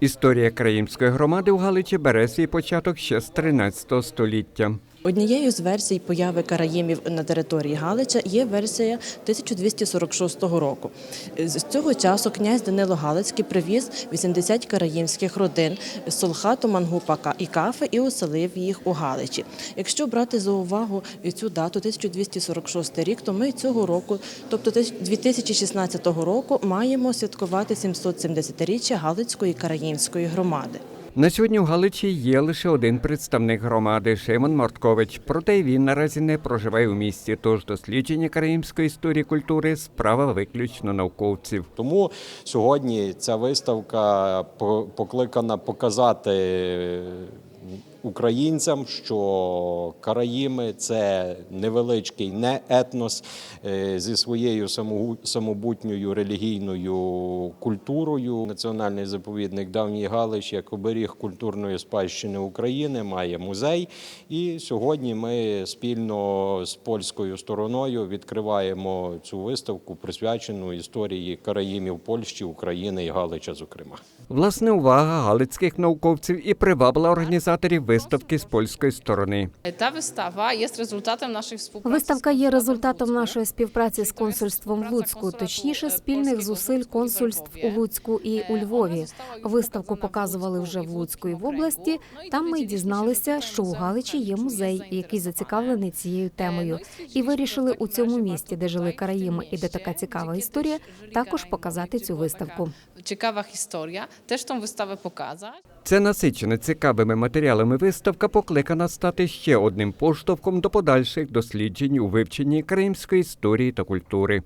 Історія країмської громади у Галичі бере свій початок ще з 13 століття. Однією з версій появи караїмів на території Галича є версія 1246 року. З цього часу князь Данило Галицький привіз 80 караїмських родин з Солхату, Мангупака і Кафи і оселив їх у Галичі. Якщо брати за увагу цю дату 1246 рік, то ми цього року, тобто 2016 року, маємо святкувати 770-річчя Галицької караїмської громади. На сьогодні у Галичі є лише один представник громади Шимон Морткович. Проте він наразі не проживає у місті. Тож дослідження караїмської історії культури справа виключно науковців. Тому сьогодні ця виставка покликана показати українцям, що Караїми це невеличкий не етнос е, зі своєю самобутньою релігійною культурою. Національний заповідник Давній Галич як оберіг культурної спадщини України має музей. І сьогодні ми спільно з польською стороною відкриваємо цю виставку, присвячену історії Караїмів Польщі, України і Галича, зокрема. Власне, увага галицьких науковців і привабила організаторів виставки з польської сторони. Та вистава є результатом нашої співпраці. Виставка є результатом нашої співпраці з консульством в Луцьку, точніше спільних зусиль консульств у Луцьку і у Львові. Виставку показували вже в Луцьку і в області. Там ми дізналися, що у Галичі є музей, який зацікавлений цією темою, і вирішили у цьому місті, де жили караїми і де така цікава історія, також показати цю виставку. Цікава історія. Теж там вистави показати. Це насичена цікавими матеріалами виставка покликана стати ще одним поштовхом до подальших досліджень у вивченні кримської історії та культури.